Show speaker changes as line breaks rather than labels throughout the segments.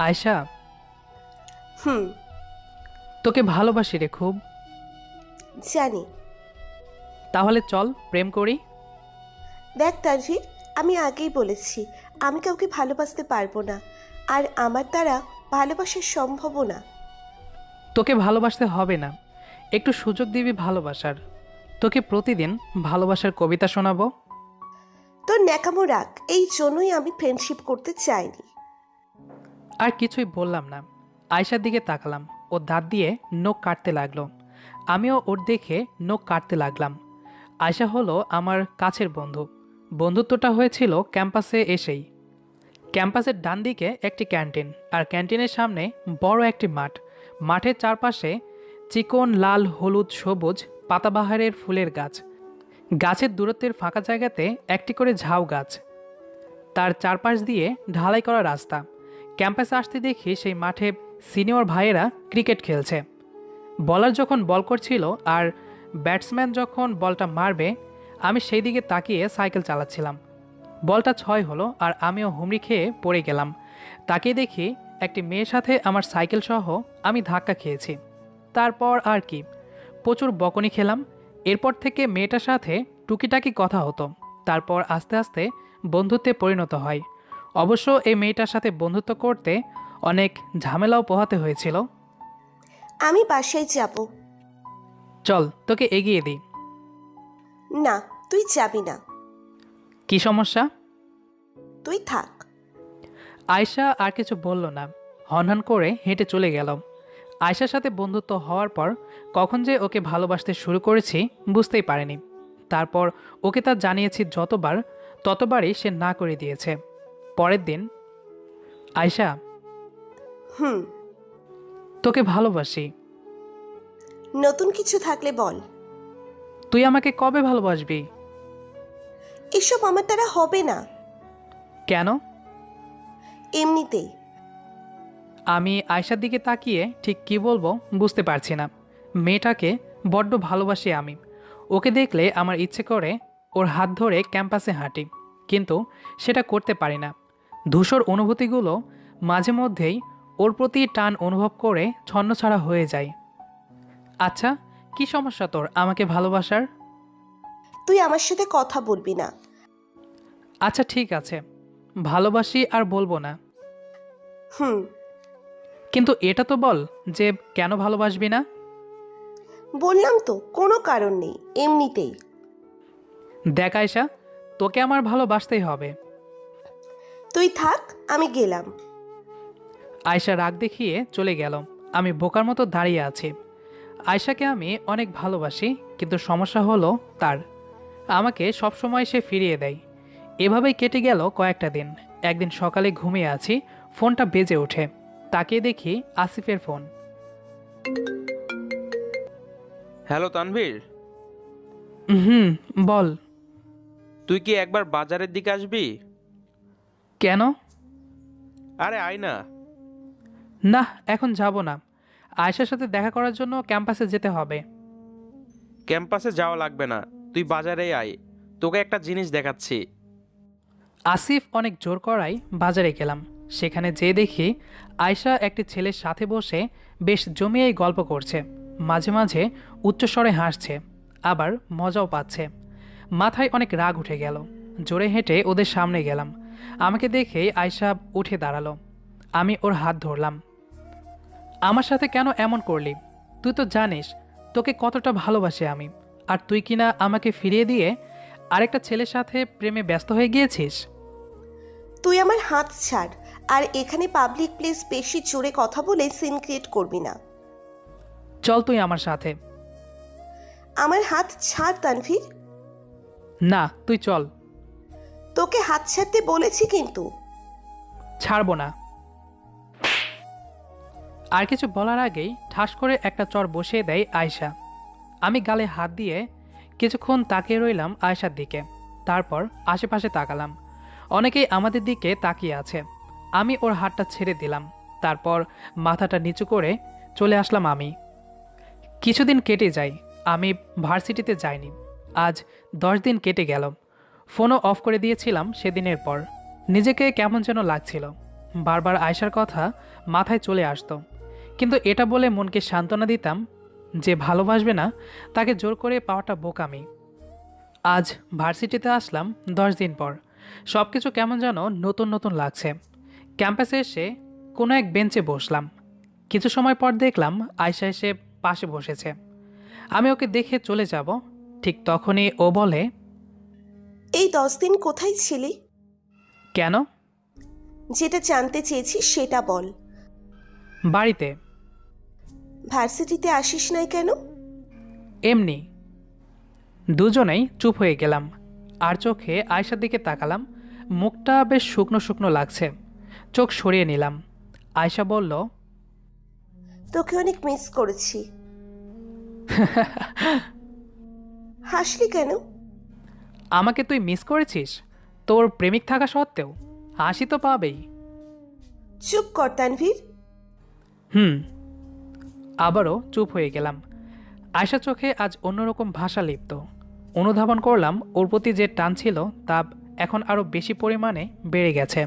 আয়শা।
হুম।
তোকে ভালোবাসি রে খুব।
জানি।
তাহলে চল প্রেম করি।
দেখ তানভীর আমি আগেই বলেছি আমি কাউকে ভালোবাসতে পারব না। আর আমার দ্বারা ভালোবাসা সম্ভবও না।
তোকে ভালোবাসতে হবে না। একটু সুযোগ দিবি ভালোবাসার। তোকে প্রতিদিন ভালোবাসার কবিতা শোনাবো।
তোর ন্যাকামো রাখ এই জন্যই আমি ফ্রেন্ডশিপ করতে চাইনি।
আর কিছুই বললাম না। আয়শার দিকে তাকালাম। ও দাঁত দিয়ে নখ কাটতে লাগল। আমিও ওর দেখে নখ কাটতে লাগলাম। আয়শা হলো আমার কাছের বন্ধু। বন্ধুত্বটা হয়েছিল ক্যাম্পাসে এসেই। ক্যাম্পাসের ডান দিকে একটি ক্যান্টিন আর ক্যান্টিনের সামনে বড় একটি মাঠ। মাঠের চারপাশে চিকন, লাল, হলুদ, সবুজ, পাতাবাহারের ফুলের গাছ। গাছের দূরত্বের ফাঁকা জায়গাতে একটি করে ঝাউ গাছ। তার চারপাশ দিয়ে ঢালাই করা রাস্তা। ক্যাম্পাসে আসতে দেখি সেই মাঠে সিনিয়র ভাইয়েরা ক্রিকেট খেলছে। বলার যখন বল করছিল আর ব্যাটসম্যান যখন বলটা মারবে, আমি সেই দিকে তাকিয়ে সাইকেল চালাচ্ছিলাম। বলটা ছয় হলো আর আমিও হুমড়ি খেয়ে পড়ে গেলাম। তাকিয়ে দেখি একটি মেয়ের সাথে আমার সাইকেল সহ আমি ধাক্কা খেয়েছি। তারপর আর কি, প্রচুর বকনি খেলাম। এরপর থেকে মেয়েটার সাথে টুকিটাকি কথা হতো। তারপর আস্তে আস্তে বন্ধুত্বে পরিণত হয়। অবশ্য এই মেয়েটার সাথে বন্ধুত্ব করতে অনেক ঝামেলাও পোহাতে হয়েছিল।
আমি বাসায় যাব।
চল তোকে এগিয়ে দিই।
না তুই যাবি না।
কি সমস্যা?
তুই থাক।
আয়শা আর কিছু বলল না। হনহন করে হেঁটে চলে গেল আয়শার সাথে বন্ধুত্ব হওয়ার পর কখন যে ওকে ভালোবাসতে শুরু করেছি বুঝতেই পারেনি। তারপর ওকে তা জানিয়েছি যতবার ততবারই সে না করে দিয়েছে। পরের দিন আয়শা।
হুম।
তোকে ভালোবাসি।
নতুন কিছু থাকলে বল।
তুই আমাকে কবে ভালোবাসবি?
এসব আমার দ্বারা হবে না।
কেন?
এমনিতেই।
আমি আয়শার দিকে তাকিয়ে ঠিক কি বলব বুঝতে পারছি না। মেয়েটাকে বড্ড ভালোবাসি আমি। ওকে দেখলে আমার ইচ্ছে করে ওর হাত ধরে ক্যাম্পাসে হাঁটি। কিন্তু সেটা করতে পারি না। ধূসর অনুভূতিগুলো মাঝে মধ্যেই ওর প্রতি টান অনুভব করে ছন্নছাড়া হয়ে যায়। আচ্ছা কি সমস্যা তোর? আমাকে ভালোবাসার?
তুই আমার সাথে কথা বলবি না।
আচ্ছা ঠিক আছে। ভালোবাসি আর বলব না।
হুম।
কিন্তু এটা তো বল যে কেন ভালোবাসবি না?
বললাম তো কোনো কারণ নেই এমনিতেই।
দেখ আয়শা তোকে আমার ভালোবাসতেই হবে।
তুই থাক আমি গেলাম।
আয়শা রাগ দেখিয়ে চলে গেল। আমি বোকার মতো দাঁড়িয়ে আছি। আয়শাকে আমি অনেক ভালোবাসি কিন্তু সমস্যা হলো তার। আমাকে সবসময় সে ফিরিয়ে দেয়। এভাবেই কেটে গেল কয়েকটা দিন। একদিন সকালে ঘুমিয়ে আছি ফোনটা বেজে ওঠে। তাকে দেখি আসিফের ফোন।
হ্যালো তানভীর।
হুম বল।
তুই কি একবার বাজারের দিকে আসবি?
কেন?
আরে আয় না
না এখন যাব না। আয়শার সাথে দেখা করার জন্য ক্যাম্পাসে যেতে হবে।
ক্যাম্পাসে যাওয়া লাগবে না। তুই বাজারেই আয়। তোকে একটা জিনিস দেখাচ্ছি।
আসিফ অনেক জোর করায় বাজারে গেলাম। সেখানে যেয়ে দেখি আয়শা একটি ছেলের সাথে বসে বেশ জমিয়েই গল্প করছে। মাঝে মাঝে উচ্চস্বরে হাসছে আবার মজাও পাচ্ছে। মাথায় অনেক রাগ উঠে গেল। জোরে হেঁটে ওদের সামনে গেলাম। আমাকে দেখেই আয়শা উঠে দাঁড়াল। আমি ওর হাত ধরলাম। আমার সাথে কেন এমন করলি? তুই তো জানিস তোকে কতটা ভালোবাসি আমি। আর তুই কিনা আমাকে ফিরিয়ে দিয়ে আরেকটা ছেলের সাথে প্রেমে ব্যস্ত হয়ে গিয়েছিস?
তুই আমার হাত ছাড় আর এখানে পাবলিক প্লেস বেশি জোরে কথা বলে সিন ক্রিয়েট করবি না।
চল তুই আমার সাথে।
আমার হাত ছাড় তানভীর।
না তুই চল।
তোকে হাত ছাড়তে বলেছি কিন্তু।
ছাড়বো না। আর কিছু বলার আগেই ঠাস করে একটা চর বসিয়ে দেয় আয়শা। আমি গালে হাত দিয়ে কিছুক্ষণ তাকিয়ে রইলাম আয়শার দিকে। তারপর আশেপাশে তাকালাম। অনেকেই আমাদের দিকে তাকিয়ে আছে। আমি ওর হাতটা ছেড়ে দিলাম। তারপর মাথাটা নিচু করে চলে আসলাম আমি। কিছুদিন কেটে যাই আমি ভার্সিটিতে যাইনি। আজ দশ দিন কেটে গেল। ফোনও অফ করে দিয়েছিলাম সেদিনের পর। নিজেকে কেমন যেন লাগছিল। বারবার আয়সার কথা মাথায় চলে আসতো। কিন্তু এটা বলে মনকে সান্ত্বনা দিতাম যে ভালোবাসবে না, তাকে জোর করে পাওয়াটা বোকামি। আজ ভার্সিটিতে আসলাম দশ দিন পর। সব কিছু কেমন যেন নতুন নতুন লাগছে। ক্যাম্পাসে এসে কোনো এক বেঞ্চে বসলাম। কিছু সময় পর দেখলাম আয়সা এসে পাশে বসেছে। আমি ওকে দেখে চলে যাব। ঠিক তখনই ও বলে
এই দশ দিন কোথায় ছিলি?
কেন?
যেটা জানতে চেয়েছিস সেটা বল।
বাড়িতে।
ভার্সিটিতে আসিস নাই কেন?
এমনি। দুজনেই চুপ হয়ে গেলাম। আর চোখে আয়সার দিকে তাকালাম। মুখটা বেশ শুকনো শুকনো লাগছে। চোখ সরিয়ে নিলাম। আয়সা বলল
তোকে অনেক মিস করেছি। হাসলি কেন?
আমাকে তুই মিস করেছিস? তোর প্রেমিক থাকা সত্ত্বেও হাসি তো পাবেই।
চুপ কর তানভীর।
হুম আবারও চুপ হয়ে গেলাম। আয়সা চোখে আজ অন্যরকম ভাষা লিপ্ত। অনুধাবন করলাম ওর প্রতি যে টান ছিল তা এখন আরও বেশি পরিমাণে বেড়ে গেছে।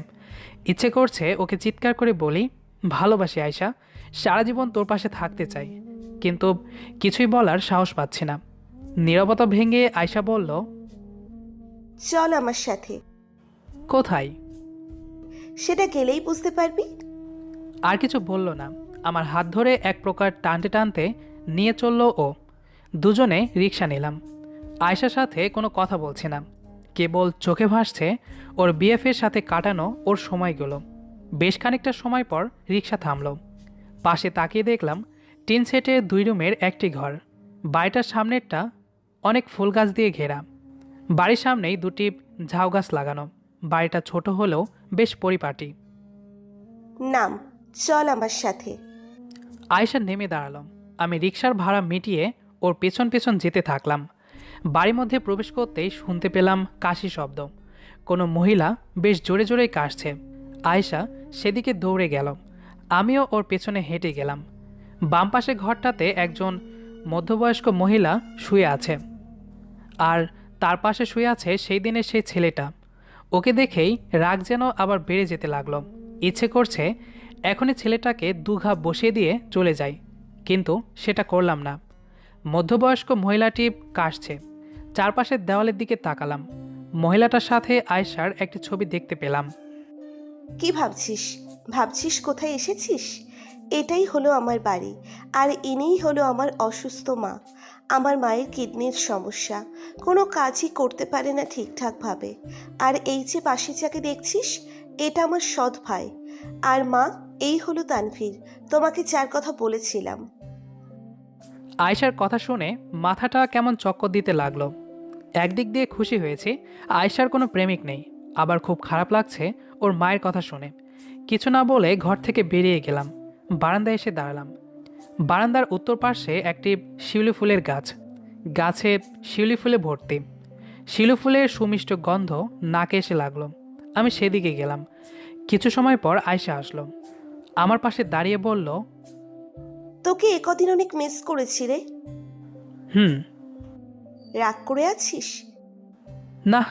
ইচ্ছে করছে ওকে চিৎকার করে বলি ভালোবাসি আয়সা সারা জীবন তোর পাশে থাকতে চাই। কিন্তু কিছুই বলার সাহস পাচ্ছি না। নীরবতা ভেঙে আয়সা বলল
চল আমার সাথে।
কোথায়?
সেটা গেলেই বুঝতে পারবি।
আর কিছু বলল না। আমার হাত ধরে এক প্রকার টানতে টানতে নিয়ে চলল ও। দুজনে রিক্সা নিলাম। আয়সার সাথে কোনো কথা বলছি না। কেবল চোখে ভাসছে ওর বিএফের সাথে কাটানো ওর সময়গুলো। বেশ খানিকটা সময় পর রিক্সা থামলো। পাশে তাকিয়ে দেখলাম টিন সেটের দুই রুমের একটি ঘর। বাড়িটার সামনেরটা অনেক ফুল গাছ দিয়ে ঘেরা। বাড়ির সামনেই দুটি ঝাউ গাছ লাগানো। বাড়িটা ছোট হলেও বেশ পরিপাটি।
নাম চল আমার সাথে।
আয়েশা নেমে দাঁড়াল। আমি রিক্সার ভাড়া মিটিয়ে ওর পেছন পেছন যেতে থাকলাম। বাড়ির মধ্যে প্রবেশ করতেই শুনতে পেলাম কাশি শব্দ। কোনো মহিলা বেশ জোরে জোরেই কাশছে। আয়েশা সেদিকে দৌড়ে গেল। আমিও ওর পেছনে হেঁটে গেলাম। বাম পাশে ঘরটাতে একজন মধ্যবয়স্ক মহিলা শুয়ে আছে। আর তার পাশে শুয়ে আছে সেই দিনের সেই ছেলেটা। ওকে দেখেই রাগ যেন আবার বেড়ে যেতে লাগল। ইচ্ছে করছে এখনই ছেলেটাকে দুঘা বসিয়ে দিয়ে চলে যাই, কিন্তু সেটা করলাম না। মধ্যবয়স্ক মহিলাটি কাশছে। চারপাশের দেওয়ালের দিকে তাকালাম। মহিলাটার সাথে আয়সার একটি ছবি দেখতে পেলাম।
কি ভাবছিস? ভাবছিস কোথায় এসেছিস? এটাই হলো আমার বাড়ি, আর ইনিই হলো আমার অসুস্থ মা। আমার মায়ের কিডনির সমস্যা। কোনো কাজই করতে পারে না ঠিকঠাকভাবে। আর এই যে পাশে যাকে দেখছিস, এটা আমার সৎ ভাই। আর মা, এই হলো তানভীর। তোমাকে যার কথা বলেছিলাম।
আয়সার কথা শুনে মাথাটা কেমন চক্কর দিতে লাগল। একদিক দিয়ে খুশি হয়েছি আয়সার কোনো প্রেমিক নেই। আবার খুব খারাপ লাগছে ওর মায়ের কথা শুনে। কিছু না বলে ঘর থেকে বেরিয়ে গেলাম। বারান্দায় এসে দাঁড়ালাম। বারান্দার উত্তর পাশে একটি শিউলি ফুলের গাছ। গাছে শিউলি ফুলে ভর্তি। শিউলি ফুলের সুমিষ্ট গন্ধ নাকে এসে লাগল। আমি সেদিকে গেলাম। কিছু সময় পর আয়সা আসলো। আমার পাশে দাঁড়িয়ে বলল
তোকে একদিন অনেক মিস করেছি রে।
হুম।
রাগ করে আছিস?
না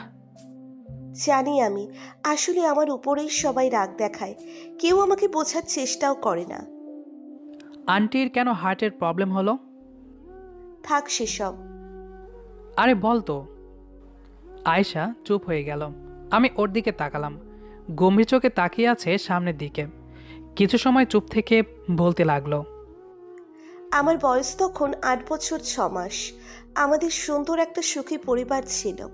জানি আমি। আসলে আমার উপরেই সবাই রাগ দেখায়। কেউ আমাকে বোঝার চেষ্টাও করে না।
আন্টির কেন হার্টের প্রবলেম হলো?
থাক সেসব।
আরে বল তো। আয়শা চুপ হয়ে গেল। আমি ওর দিকে তাকালাম। গম্ভীর চোখে তাকিয়ে আছে সামনের দিকে। কিছু সময় চুপ থেকে বলতে লাগল।
আমার বয়স তখন আট বছর ছ মাস। আমাদের সুন্দর একটা সুখী পরিবার ছিল।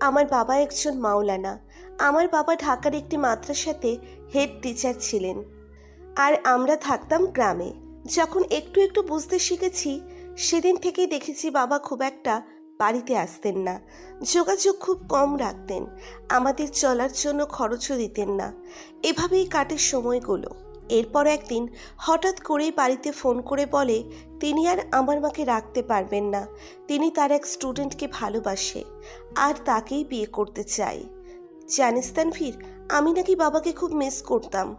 আমার বাবা একজন মাওলানা। আমার বাবা ঢাকার একটি মাদ্রাসাতে হেড টিচার ছিলেন। আর আমরা থাকতাম গ্রামে। যখন একটু একটু বুঝতে শিখেছি, সেদিন থেকেই দেখেছি বাবা খুব একটা বাড়িতে আসতেন না। যোগাযোগ খুব কম রাখতেন। আমাদের চলার জন্য খরচও দিতেন না। এভাবেই কাটে সময়গুলো। এরপর একদিন হঠাৎ করেই বাড়িতে ফোন করে বলে, তিনি আর আমার মাকে রাখতে পারবেন না। তিনি তার এক স্টুডেন্টকে ভালোবাসে। আর তাকেই বিয়ে করতে চাই। জানিস তানভীর, আমি নাকি বাবাকে খুব মিস করতাম।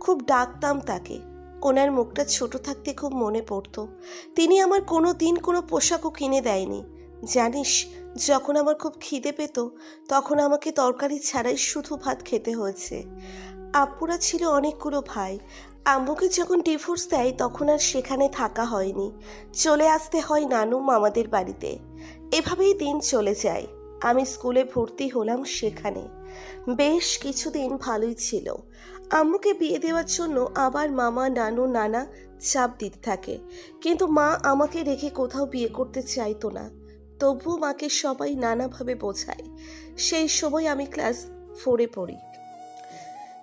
খুব ডাকতাম তাকে। ওনার মুখটা ছোট থাকতে খুব মনে পড়তো। তিনি আমার কোনো দিন কোনো পোশাকও কিনে দেয়নি। জানিস, যখন আমার খুব খিদে পেত, তখন আমাকে তরকারি ছাড়াই শুধু ভাত খেতে হয়েছে। আব্বুরা ছিল অনেকগুলো ভাই। আম্মুকে যখন ডিভোর্স দেয়, তখন আর সেখানে থাকা হয়নি। চলে আসতে হয় নানু মামাদের বাড়িতে। এভাবেই দিন চলে যায়। আমি স্কুলে ভর্তি হলাম সেখানে। বেশ কিছুদিন ভালোই ছিল। আম্মুকে বিয়ে দেওয়ার জন্য আবার মামা, নানু, নানা চাপ দিতে থাকে। কিন্তু মা আমাকে রেখে কোথাও বিয়ে করতে চাইতো না। তবুও মাকে সবাই নানাভাবে বোঝায়। সেই সময় আমি ক্লাস ফোরে পড়ি।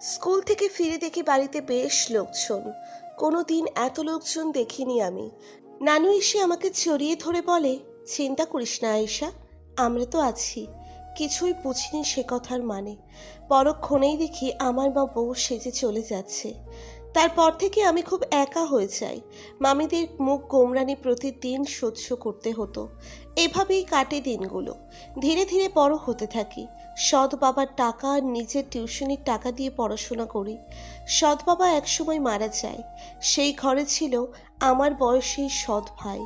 স্কুল থেকে ফিরে দেখি বাড়িতে বেশ লোকজন। কোনো দিন এত লোকজন দেখিনি আমি। নানু এসে আমাকে চড়িয়ে ধরে বলে, চিন্তা করিস না আয়েশা, আমরা তো আছি। কিছুই বুঝিনি সে কথার মানে। পরক্ষণেই দেখি আমার মা বউ সেজে চলে যাচ্ছে। তারপর থেকে আমি খুব একা হয়ে যাই। মামিদের মুখ গোমরানি প্রতিদিন সহ্য করতে হতো। এভাবেই কাটে দিনগুলো। ধীরে ধীরে বড় হতে থাকি। সৎ বাবার টাকা আর নিজের টিউশনির টাকা দিয়ে পড়াশোনা করি। সৎ বাবা একসময় মারা যায়। সেই ঘরে ছিল আমার বয়সী সৎ ভাই।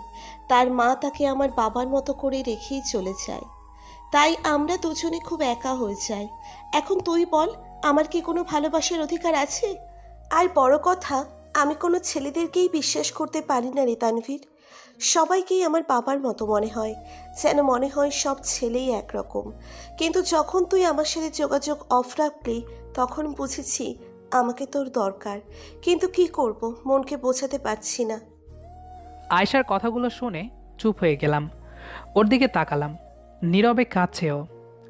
তার মা তাকে আমার বাবার মতো করে রেখেই চলে যায়। তাই আমরা দুজনে খুব একা হয়ে যাই। এখন তুই বল, আমার কি কোনো ভালোবাসার অধিকার আছে? আর বড় কথা, আমি কোনো ছেলেদেরকেই বিশ্বাস করতে পারি না রে তানভীর। সবাইকেই আমার বাবার মতো মনে হয়, যেন মনে হয় সব ছেলেই একরকম। কিন্তু যখন তুই আমার সাথে যোগাযোগ অফ রাখলি, তখন বুঝেছি আমাকে তোর দরকার। কিন্তু কি করব, মনকে বোঝাতে পারছি না।
আয়শার কথাগুলো শুনে চুপ হয়ে গেলাম। ওর দিকে তাকালাম। নীরবে কাঁদছে ও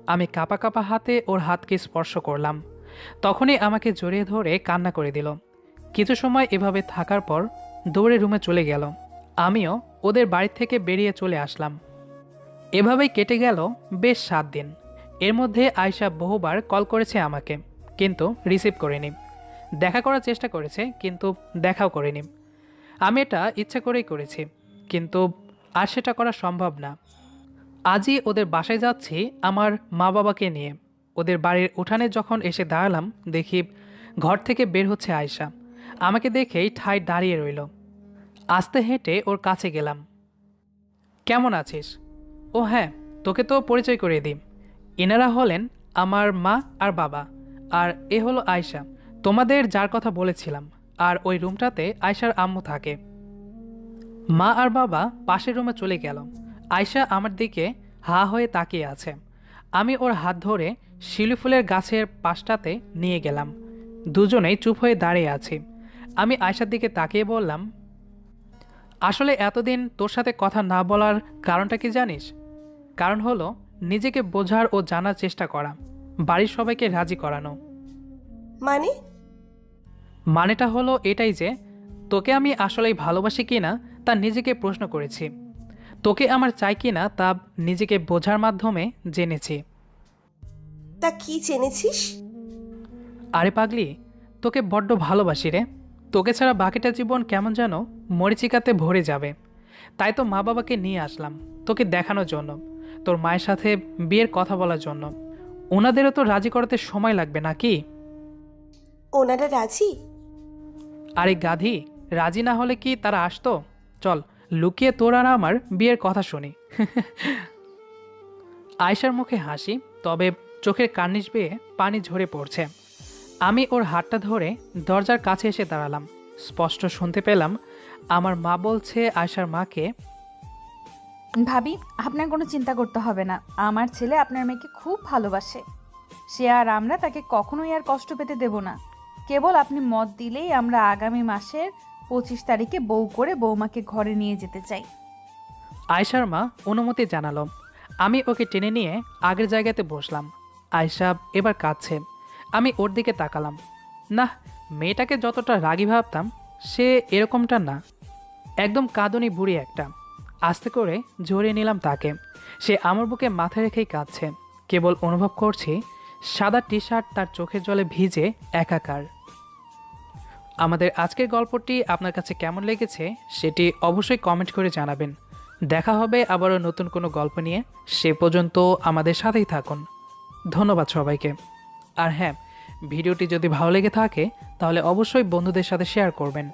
আমি কাপা কাপা হাতে ওর হাতকে স্পর্শ করলাম। তখনই আমাকে জড়িয়ে ধরে কান্না করে দিল। কিছু সময় এভাবে থাকার পর দৌড়ে রুমে চলে গেল। আমিও ওদের বাড়ি থেকে বেরিয়ে চলে আসলাম। এভাবেই কেটে গেল বেশ সাত দিন। এর মধ্যে আয়শা বহুবার কল করেছে আমাকে, কিন্তু রিসিভ করিনি। দেখা করার চেষ্টা করেছে, কিন্তু দেখাও করিনি। আমি এটা ইচ্ছা করেই করেছি, কিন্তু আর সেটা করা সম্ভব না। আজই ওদের বাসায় যাচ্ছি আমার মা বাবাকে নিয়ে। ওদের বাড়ির উঠানে যখন এসে দাঁড়ালাম, দেখি ঘর থেকে বের হচ্ছে আয়শা। আমাকে দেখেই ঠাই দাঁড়িয়ে রইল। আস্তে হেঁটে ওর কাছে গেলাম। কেমন আছিস? ও হ্যাঁ তোকে তো পরিচয় করিয়ে দিই। এনারা হলেন আমার মা আর বাবা, আর এ হলো আয়শা। তোমাদের যার কথা বলেছিলাম, আর ওই রুমটাতে আয়শার আম্মু থাকে। মা আর বাবা পাশের রুমে চলে গেল। আয়শা আমার দিকে হা হয়ে তাকিয়ে আছে। আমি ওর হাত ধরে শিলি ফুলের গাছের পাশটাতে নিয়ে গেলাম। দুজনেই চুপ হয়ে দাঁড়িয়ে আছি। আমি আয়শার দিকে তাকিয়ে বললাম আসলে এতদিন তোর সাথে কথা না বলার কারণটা কি জানিস? কারণ হলো নিজেকে বোঝার ও জানার চেষ্টা করা বাড়ির সবাইকে রাজি করানো।
মানে?
মানেটা হলো এটাই যে তোকে আমি আসলেই ভালোবাসি কি না তা নিজেকে প্রশ্ন করেছি। তোকে আমার চাই কি না তা নিজেকে বোঝার মাধ্যমে জেনেছি।
তা কি জেনেছিস?
আরে পাগলি তোকে বড্ড ভালোবাসি রে। তোকে ছাড়া বাকিটা জীবন কেমন যেন মরিচিকাতে ভরে যাবে। তাই তো মা বাবাকে নিয়ে আসলাম তোকে দেখানোর জন্য তোর মায়ের সাথে বিয়ের কথা বলার জন্য। ওনাদেরও তো রাজি করাতে সময় লাগবে নাকি?
ওনারা রাজি?
আরে গাধি রাজি না হলে কি তারা আসতো? চল লুকিয়ে তোর আর আমার বিয়ের কথা শুনি। আয়শার মুখে হাসি, তবে চোখের কার্নিশ বেয়ে পানি ঝরে পড়ছে। আমি ওর হাতটা ধরে দরজার কাছে এসে দাঁড়ালাম। স্পষ্ট শুনতে পেলাম, আমার মা বলছে আয়শার মাকে,
ভাবি, আপনার কোনো চিন্তা করতে হবে না। আমার ছেলে আপনার মেয়েকে খুব ভালোবাসে। সে আর আমরা তাকে কখনোই আর কষ্ট পেতে দেব না। কেবল আপনি মত দিলেই আমরা আগামী মাসের পঁচিশ তারিখে বউ করে বৌমাকে ঘরে নিয়ে যেতে চাই।
আয়শার মা অনুমতি জানালো। আমি ওকে টেনে নিয়ে আগের জায়গাতে বসলাম। আয়শা এবার কাঁদছে। আমি ওর দিকে তাকালাম। না মেয়েটাকে যতটা রাগী ভাবতাম, সে এরকমটা না। একদম কাঁদনি বুড়ি একটা। আস্তে করে জড়িয়ে নিলাম তাকে। সে আমার বুকে মাথা রেখেই কাঁদছে। কেবল অনুভব করছি, সাদা টি শার্ট তার চোখের জলে ভিজে একাকার। আমাদের আজকের গল্পটি আপনার কাছে কেমন লেগেছে সেটি অবশ্যই কমেন্ট করে জানাবেন। দেখা হবে আবারও নতুন কোনো গল্প নিয়ে। সে পর্যন্ত আমাদের সাথেই থাকুন। ধন্যবাদ সবাইকে। আর হ্যাঁ ভিডিওটি যদি ভালো লেগে থাকে, তাহলে অবশ্যই বন্ধুদের সাথে শেয়ার করবেন।